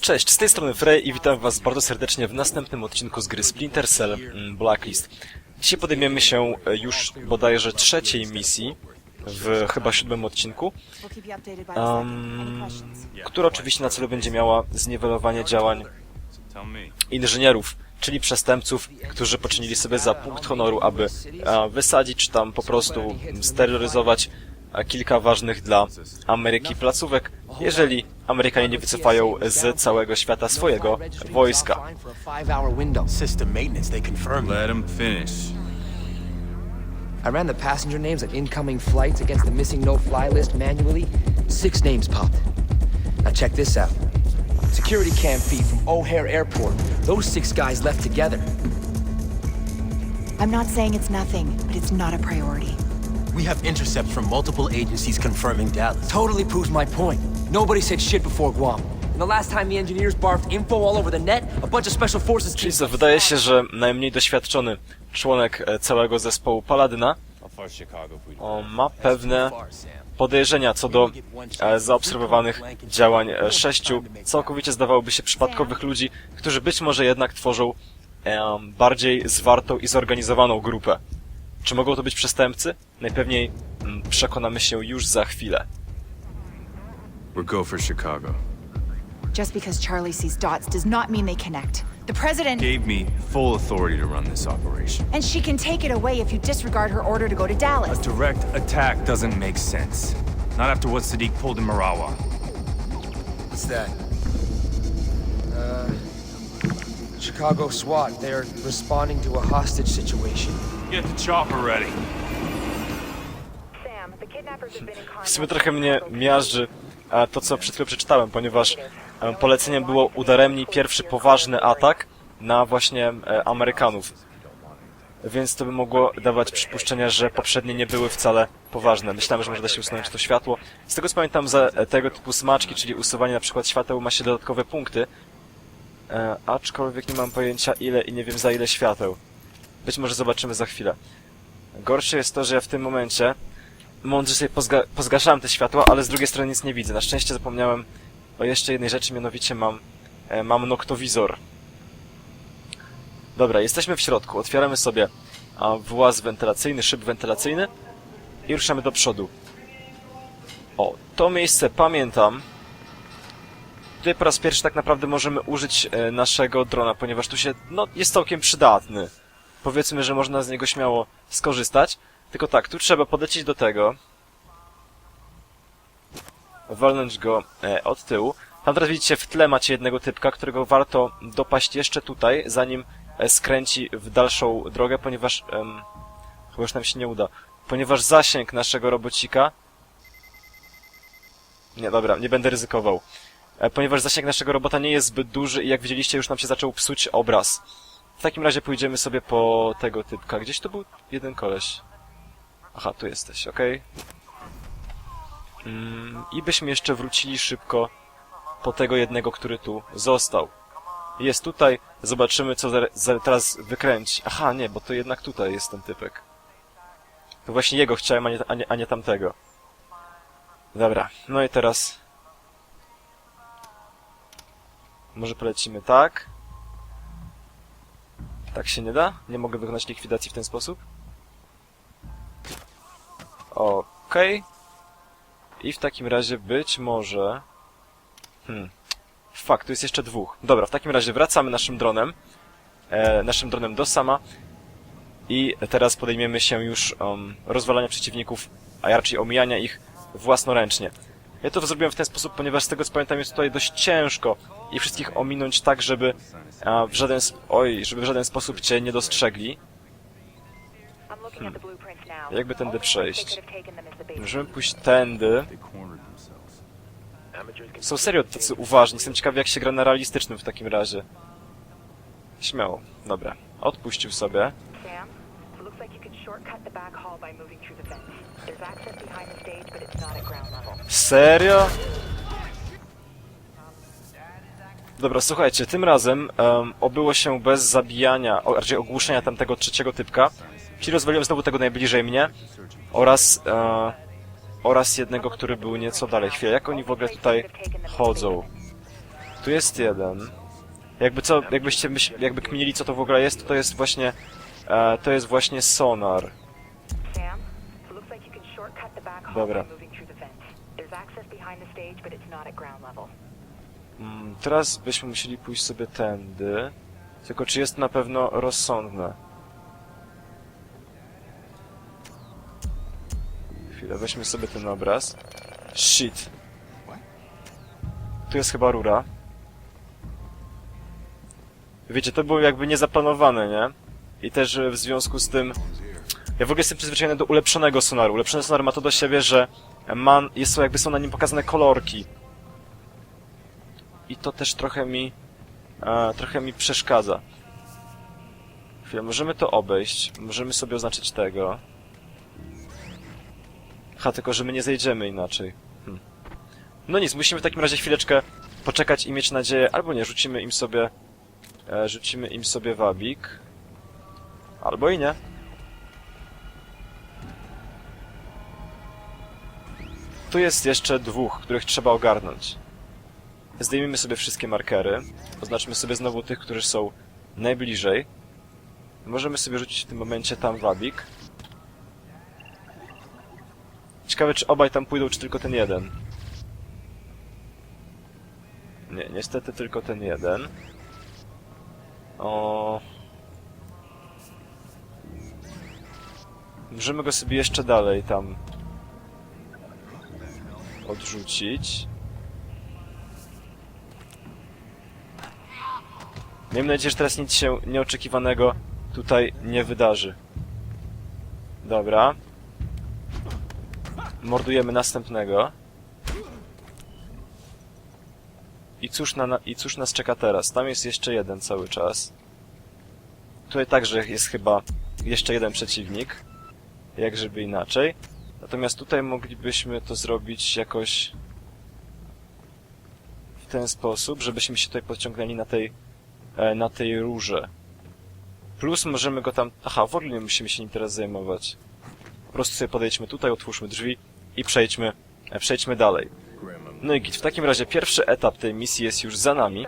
Cześć, z tej strony Frey i witam was bardzo serdecznie w następnym odcinku z gry Splinter Cell mm, Blacklist. Dzisiaj podejmiemy się e, już bodajże trzeciej misji, w chyba siódmym odcinku, um, która oczywiście na celu będzie miała zniwelowanie działań inżynierów, czyli przestępców, którzy poczynili sobie za punkt honoru, aby e, wysadzić czy tam po prostu steroryzować e, kilka ważnych dla Ameryki placówek, jeżeli Amerykanie nie wycofają z całego świata swojego wojska. Let him finish. I ran the passenger names of incoming flights against the missing no-fly list manually. Six names popped. Now check this out. Security cam feed from O'Hare Airport. Those six guys left together. I'm not saying it's nothing, but it's not a priority. We have intercepts from multiple agencies confirming Dallas. Totally proves my point. Nobody said shit before Guam. And the last time the engineers barfed info all over the net, a bunch of special forces Czyli co, wydaje się, że najmniej doświadczony członek e, całego zespołu Paladyna ma pewne podejrzenia co do e, zaobserwowanych działań e, sześciu całkowicie zdawałoby się przypadkowych ludzi, którzy być może jednak tworzą e, bardziej zwartą i zorganizowaną grupę. Czy mogą to być przestępcy? Najpewniej mm, przekonamy się już za chwilę. We're go for Chicago. Just because Charlie sees dots does not mean they connect. The president... Gave me full authority to run this operation. And she can take it away if you disregard her order to go to Dallas. A direct attack doesn't make sense. Not after what Sadiq pulled in Marawa. What's that? Uh... Chicago SWAT. They're responding to a hostage situation. Get the chopper ready. Sam, the kidnappers have been in W sumie trochę mnie miażdży e, to, co przed chwilą przeczytałem, ponieważ e, poleceniem było udaremnij pierwszy poważny atak na właśnie e, Amerykanów. Więc to by mogło dawać przypuszczenia, że poprzednie nie były wcale poważne. Myślałem, że może da się usunąć to światło. Z tego co pamiętam, za e, tego typu smaczki, czyli usuwanie na przykład świateł ma się dodatkowe punkty, e, aczkolwiek nie mam pojęcia ile i nie wiem za ile świateł. Być może zobaczymy za chwilę. Gorsze jest to, że ja w tym momencie mądrze sobie pozga pozgaszałem te światła, ale z drugiej strony nic nie widzę. Na szczęście zapomniałem o jeszcze jednej rzeczy, mianowicie mam, e, mam noktowizor. Dobra, jesteśmy w środku. Otwieramy sobie a, właz wentylacyjny, szyb wentylacyjny i ruszamy do przodu. O, to miejsce pamiętam. Tutaj po raz pierwszy tak naprawdę możemy użyć e, naszego drona, ponieważ tu się, no, jest całkiem przydatny. Powiedzmy, że można z niego śmiało skorzystać. Tylko tak, tu trzeba podlecieć do tego. Walnąć go e, od tyłu. Tam teraz widzicie w tle macie jednego typka, którego warto dopaść jeszcze tutaj, zanim e, skręci w dalszą drogę, ponieważ... em, chyba już nam się nie uda. Ponieważ zasięg naszego robocika... Nie, dobra, nie będę ryzykował. E, ponieważ zasięg naszego robota nie jest zbyt duży i jak widzieliście już nam się zaczął psuć obraz. W takim razie pójdziemy sobie po tego typka. Gdzieś tu był jeden koleś. Aha, tu jesteś, okej. Mm, I byśmy jeszcze wrócili szybko po tego jednego, który tu został. Jest tutaj, zobaczymy co teraz wykręci. Aha, nie, bo to jednak tutaj jest ten typek. To właśnie jego chciałem, a nie, a nie, a nie tamtego. Dobra, no i teraz... Może polecimy tak. Tak się nie da? Nie mogę wykonać likwidacji w ten sposób? Okej. I w takim razie być może... Hmm. Fakt, tu jest jeszcze dwóch. Dobra, w takim razie wracamy naszym dronem. E, naszym dronem do sama. I teraz podejmiemy się już um, rozwalania przeciwników, a raczej omijania ich własnoręcznie. Ja to zrobiłem w ten sposób, ponieważ z tego co pamiętam jest tutaj dość ciężko i wszystkich ominąć tak, żeby a, w żaden sp- oj, żeby w żaden sposób cię nie dostrzegli. Now. Jakby tędy przejść? Możemy pójść tędy. Są serio tacy uważni. Jestem ciekawy, jak się gra na realistycznym w takim razie. Śmiało. Dobra. Odpuścił sobie. Sam, it looks like you could shortcut the back hall by moving through the vents. There's access behind the stage, but it's not at ground level. Serio? Dobra, słuchajcie, tym razem um, obyło się bez zabijania, o, raczej ogłuszenia tamtego trzeciego typka. Czyli rozwaliłem znowu tego najbliżej mnie oraz e, oraz jednego, który był nieco dalej. Chwilę, jak oni w ogóle tutaj chodzą? Tu jest jeden. Jakby co, jakbyście myśl, jakby kminili co to w ogóle jest, to, to jest właśnie e, to jest właśnie sonar. Sam, Mm, teraz byśmy musieli pójść sobie tędy. Tylko czy jest na pewno rozsądne? Chwilę, weźmy sobie ten obraz. Shit. Tu jest chyba rura. Wiecie, to było jakby niezaplanowane, nie? I też e, w związku z tym... Ja w ogóle jestem przyzwyczajony do ulepszonego sonaru. Ulepszony sonar ma to do siebie, że man, jest to jakby są na nim pokazane kolorki i to też trochę mi e, trochę mi przeszkadza. Chwilę, możemy to obejść, możemy sobie oznaczyć tego. Ha, tylko że my nie zejdziemy inaczej. Hm. No nic, musimy w takim razie chwileczkę poczekać i mieć nadzieję, albo nie, rzucimy im sobie e, rzucimy im sobie wabik. Albo i nie. Tu jest jeszcze dwóch, których trzeba ogarnąć. Zdejmijmy sobie wszystkie markery. Oznaczmy sobie znowu tych, którzy są najbliżej. Możemy sobie rzucić w tym momencie tam wabik. Ciekawe, czy obaj tam pójdą, czy tylko ten jeden. Nie, niestety tylko ten jeden. O. Możemy go sobie jeszcze dalej tam odrzucić. Miejmy nadzieję, że teraz nic się nieoczekiwanego tutaj nie wydarzy. Dobra. Mordujemy następnego. I cóż, na, I cóż nas czeka teraz? Tam jest jeszcze jeden cały czas. Tutaj także jest chyba jeszcze jeden przeciwnik. Jak żeby inaczej. Natomiast tutaj moglibyśmy to zrobić jakoś w ten sposób, żebyśmy się tutaj podciągnęli na tej e, na tej rurze. Plus możemy go tam... Aha, w ogóle nie musimy się nim teraz zajmować. Po prostu sobie podejdźmy tutaj, otwórzmy drzwi i przejdźmy, e, przejdźmy dalej. No i git, w takim razie pierwszy etap tej misji jest już za nami.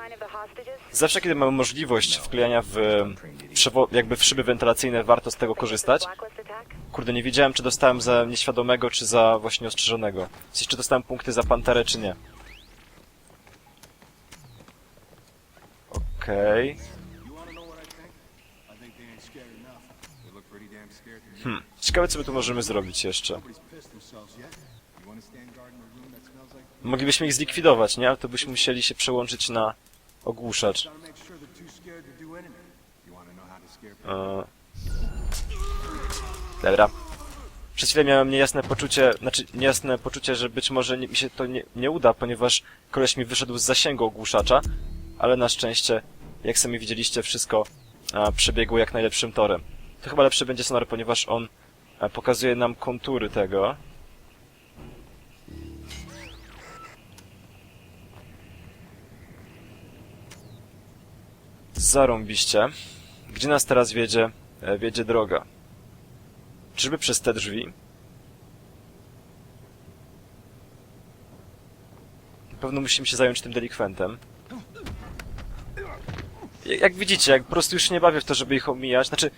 Zawsze kiedy mamy możliwość wklejania w jakby w szyby wentylacyjne, warto z tego korzystać. Kurde, nie wiedziałem, czy dostałem za nieświadomego, czy za właśnie ostrzeżonego. W sensie, czy dostałem punkty za panterę, czy nie. Okej. Hmm. Ciekawe, co my tu możemy zrobić jeszcze. Moglibyśmy ich zlikwidować, nie? Ale to byśmy musieli się przełączyć na ogłuszacz. E... Dobra. Przez chwilę miałem niejasne poczucie, znaczy niejasne poczucie, że być może mi się to nie, nie uda, ponieważ koleś mi wyszedł z zasięgu ogłuszacza, ale na szczęście, jak sami widzieliście, wszystko a, przebiegło jak najlepszym torem. To chyba lepszy będzie sonar, ponieważ on a, pokazuje nam kontury tego. Zarąbiście. Gdzie nas teraz wiedzie, e, wiedzie droga? Czyżby przez te drzwi? Na pewno musimy się zająć tym delikwentem. Jak widzicie, jak po prostu już nie bawię w to, żeby ich omijać. Znaczy,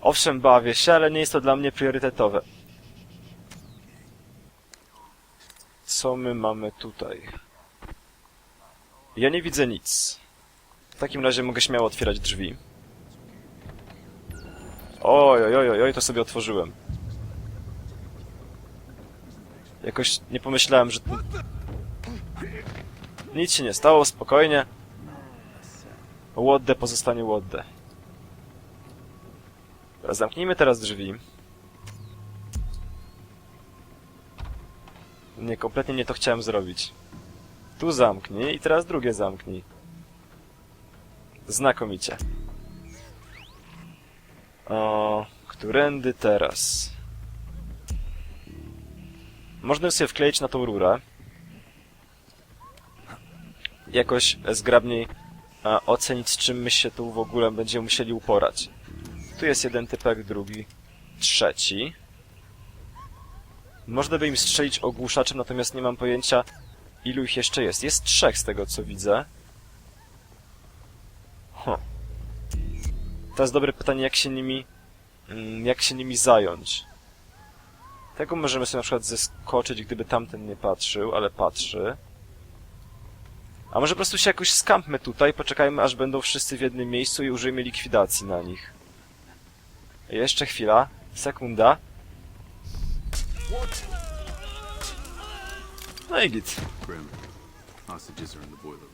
owszem, bawię się, ale nie jest to dla mnie priorytetowe. Co my mamy tutaj? Ja nie widzę nic. W takim razie mogę śmiało otwierać drzwi. Oj, oj, oj, oj, to sobie otworzyłem. Jakoś nie pomyślałem, że... Nic się nie stało, spokojnie. Łoddę pozostanie. Dobra, zamknijmy teraz drzwi. Nie, kompletnie nie to chciałem zrobić. Tu zamknij i teraz drugie zamknij. Znakomicie. O, którędy teraz? Można sobie wkleić na tą rurę. Jakoś zgrabniej a, ocenić, z czym my się tu w ogóle będziemy musieli uporać. Tu jest jeden typek, drugi, trzeci. Można by im strzelić ogłuszaczem, natomiast nie mam pojęcia, ilu ich jeszcze jest. Jest trzech z tego, co widzę. Teraz dobre pytanie, jak się nimi... mm, jak się nimi zająć. Tego możemy sobie na przykład zeskoczyć, gdyby tamten nie patrzył, ale patrzy. A może po prostu się jakoś skampmy tutaj, poczekajmy aż będą wszyscy w jednym miejscu i użyjmy likwidacji na nich. Jeszcze chwila, sekunda. No i git. Grim, hostages are in the boiler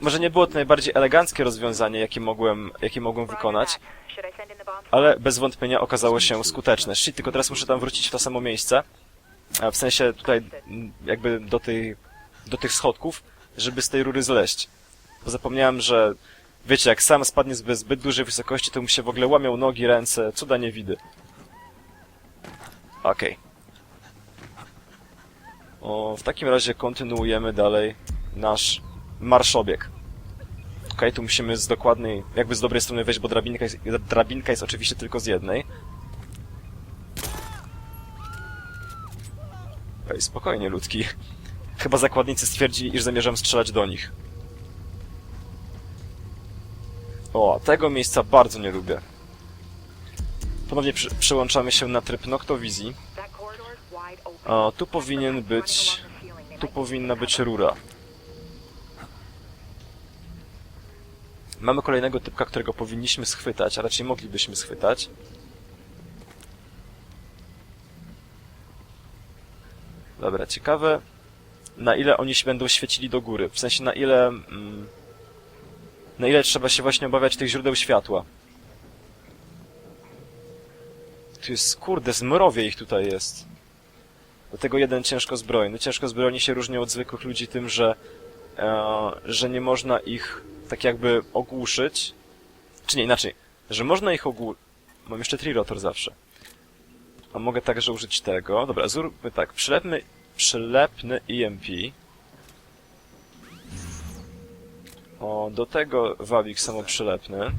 Może nie było to najbardziej eleganckie rozwiązanie, jakie mogłem, jakie mogłem wykonać, ale bez wątpienia okazało się skuteczne. Shit, tylko teraz muszę tam wrócić w to samo miejsce. W sensie tutaj mm, jakby do tej, do tych schodków, żeby z tej rury zleść. Bo zapomniałem, że wiecie, jak sam spadnie z zbyt dużej wysokości, to mu się w ogóle łamią nogi, ręce, cuda nie widy. Okej. O, w takim razie kontynuujemy dalej nasz marszobieg. Okej, tu musimy z dokładnej, jakby z dobrej strony wejść, bo drabinka jest, drabinka jest oczywiście tylko z jednej. Okej, spokojnie, ludki. Chyba zakładnicy stwierdzili, iż zamierzam strzelać do nich. O, tego miejsca bardzo nie lubię. Ponownie przy, przełączamy się na tryb noktowizji. O, tu powinien być... Tu powinna być rura. Mamy kolejnego typka, którego powinniśmy schwytać, a raczej moglibyśmy schwytać. Dobra, ciekawe na ile oni się będą świecili do góry. W sensie na ile... Mm, na ile trzeba się właśnie obawiać tych źródeł światła. Tu jest, kurde, zmrowie ich tutaj jest. Do tego jeden ciężko zbrojny. Ciężko zbrojni się różnią od zwykłych ludzi tym, że, że nie można ich tak jakby ogłuszyć. Czy nie, inaczej. Że można ich ogłuszyć. Mam jeszcze trirotor zawsze. A mogę także użyć tego. Dobra, zróbmy tak. Przylepmy, przylepny EMP. O, do tego wabik samoprzylepny.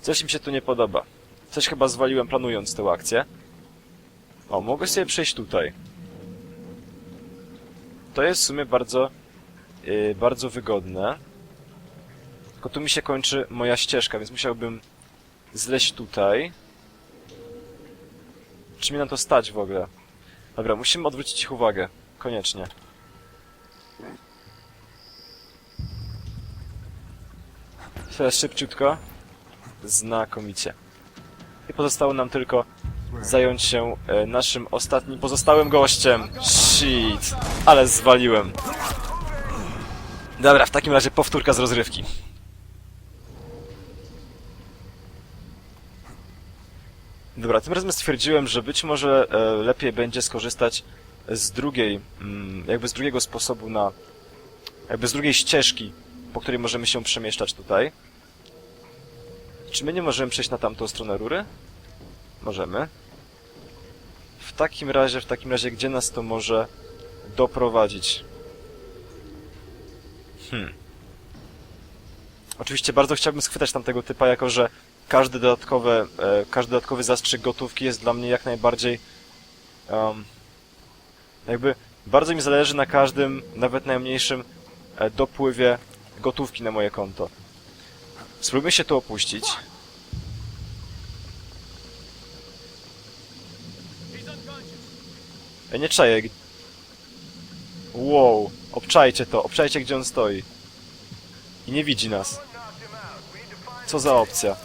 Coś mi się tu nie podoba. Coś chyba zwaliłem planując tę akcję. O, mogę sobie przejść tutaj. To jest w sumie bardzo, yy, bardzo wygodne. Tylko tu mi się kończy moja ścieżka, więc musiałbym zleść tutaj. Czy mi na to stać w ogóle? Dobra, musimy odwrócić ich uwagę. Koniecznie. Teraz szybciutko. Znakomicie. I pozostało nam tylko zająć się e, naszym ostatnim pozostałym gościem. Shit. Ale zwaliłem. Dobra, w takim razie powtórka z rozrywki. Dobra, tym razem stwierdziłem, że być może e, lepiej będzie skorzystać z drugiej, mm, jakby z drugiego sposobu na, jakby z drugiej ścieżki, po której możemy się przemieszczać tutaj. Czy my nie możemy przejść na tamtą stronę rury? Możemy. Takim razie, w takim razie, gdzie nas to może doprowadzić? Hmm. Oczywiście bardzo chciałbym schwytać tamtego typa, jako że każdy dodatkowy, e, każdy dodatkowy zastrzyk gotówki jest dla mnie jak najbardziej um, jakby bardzo mi zależy na każdym, nawet najmniejszym e, dopływie gotówki na moje konto. Spróbujmy się tu opuścić. Ja nie czaję. Wow, obczajcie to, obczajcie gdzie on stoi. I nie widzi nas. Co za opcja.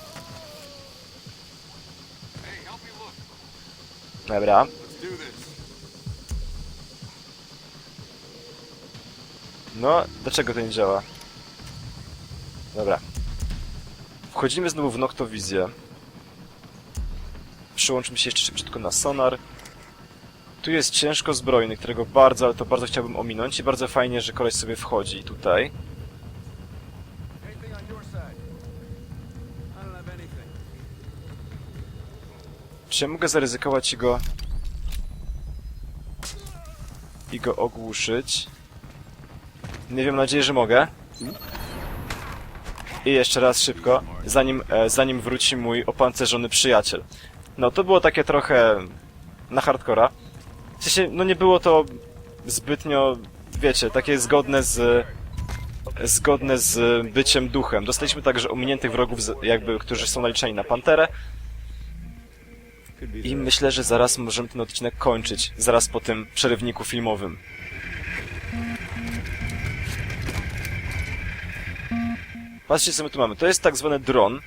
Dobra. No, dlaczego to nie działa? Dobra. Wchodzimy znowu w noktowizję. Przyłączmy się jeszcze szybciutko na sonar. Tu jest ciężko zbrojny, którego bardzo, ale to bardzo chciałbym ominąć i bardzo fajnie, że koleś sobie wchodzi tutaj. Czy ja mogę zaryzykować i go... i go ogłuszyć? Nie wiem, nadzieję, że mogę. I jeszcze raz szybko, zanim, e, zanim wróci mój opancerzony przyjaciel. No to było takie trochę na hardcora. W sensie, no nie było to zbytnio, wiecie, takie zgodne z zgodne z byciem duchem. Dostaliśmy także ominiętych wrogów, jakby, którzy są naliczeni na panterę. I myślę, że zaraz możemy ten odcinek kończyć, zaraz po tym przerywniku filmowym. Patrzcie, co my tu mamy. To jest tak zwany dron,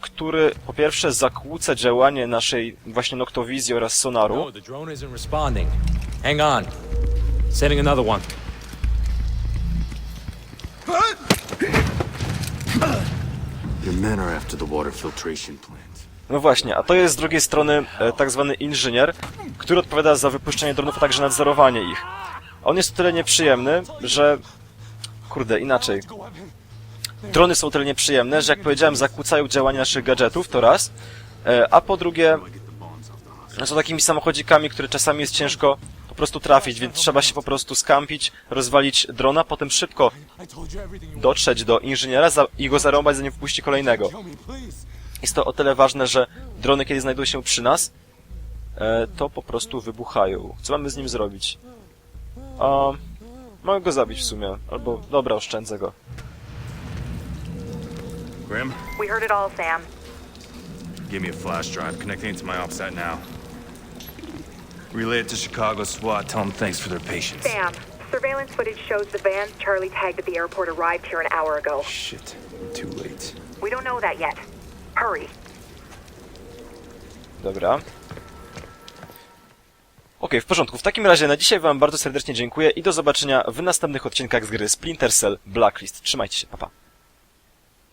który po pierwsze zakłóca działanie naszej właśnie noktowizji oraz sonaru. No, the drone isn't responding. Hang on. Sending another one. Your men are after the water filtration plant. No właśnie, a to jest z drugiej strony e, tak zwany inżynier, który odpowiada za wypuszczenie dronów, a także nadzorowanie ich. On jest o tyle nieprzyjemny, że... Kurde, inaczej. Drony są tyle nieprzyjemne, że jak powiedziałem, zakłócają działanie naszych gadżetów, to raz. E, a po drugie, są takimi samochodzikami, które czasami jest ciężko po prostu trafić, więc trzeba się po prostu skampić, rozwalić drona, potem szybko dotrzeć do inżyniera i go zarąbać, zanim wpuści kolejnego. Jest to o tyle ważne, że drony, kiedy znajdują się przy nas, e, to po prostu wybuchają. Co mamy z nim zrobić? A, mogę go zabić w sumie, albo dobra, oszczędzę go. Grim, We heard it all, Sam. give me a flash drive. Connecting it to my OPSAT now. Relay it to Chicago SWAT. Tell them thanks for their patience. Sam, surveillance footage shows the van Charlie tagged at the airport arrived here an hour ago. Shit. Too late. We don't know that yet. Hurry. Dobra. Okej, w porządku. W takim razie na dzisiaj wam bardzo serdecznie dziękuję i do zobaczenia w następnych odcinkach z gry Splinter Cell Blacklist. Trzymajcie się, papa. Pa.